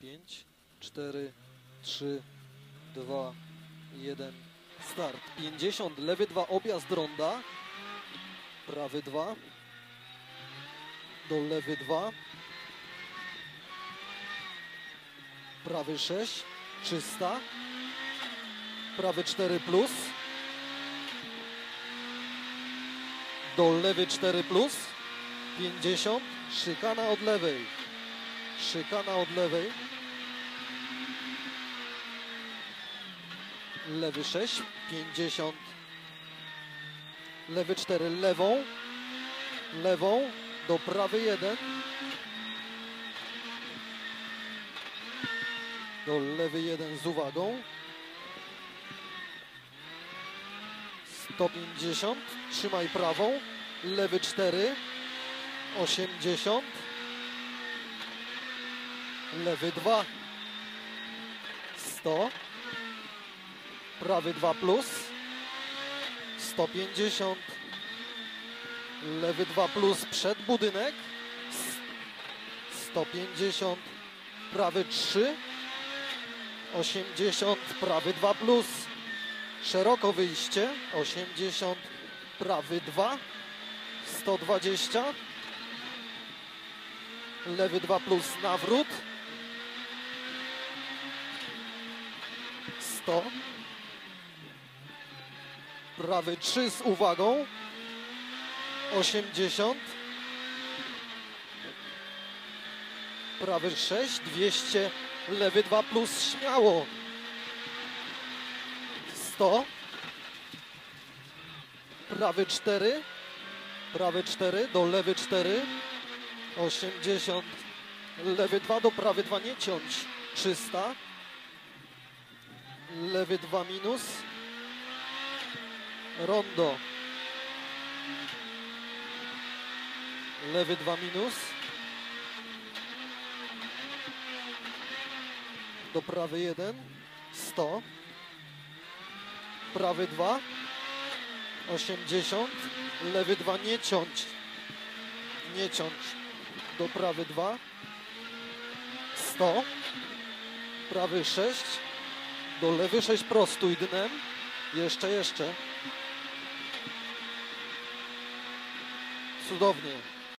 5, 4, 3, 2, 1, start. 50, lewy 2, objazd ronda. Prawy 2. Do lewy 2. Prawy 6, 300. Prawy 4 plus. Do lewy 4 plus. 50. Szykana od lewej. Szykana od lewej. Lewy 6, 50. Lewy 4, lewą. Lewą do prawy 1. Do lewy 1 z uwagą. 150. Trzymaj prawą. Lewy 4. 80. Lewy 2. 100. Prawy 2 plus. 150. Lewy 2 plus przed budynek. 150. Prawy 3. 80. Prawy 2 plus. Szeroko wyjście. 80. Prawy 2. 120. Lewy 2 plus nawrót. 100. Prawy 3 z uwagą. 80. Prawy 6, 200. Lewy 2 plus śmiało. 100. Prawy 4. Prawy 4 do lewy 4. 80. Lewy 2 do prawy 2 nie ciąć. 300. Lewy 2 minus. Rondo. Lewy 2 minus. Do prawy 1. 100. Prawy 2. 80. Lewy 2 nie ciąć. Nie ciąć. Do prawy 2. 100. Prawy 6. Do lewy 6 prostuj dnem. Jeszcze, jeszcze. Cudownie.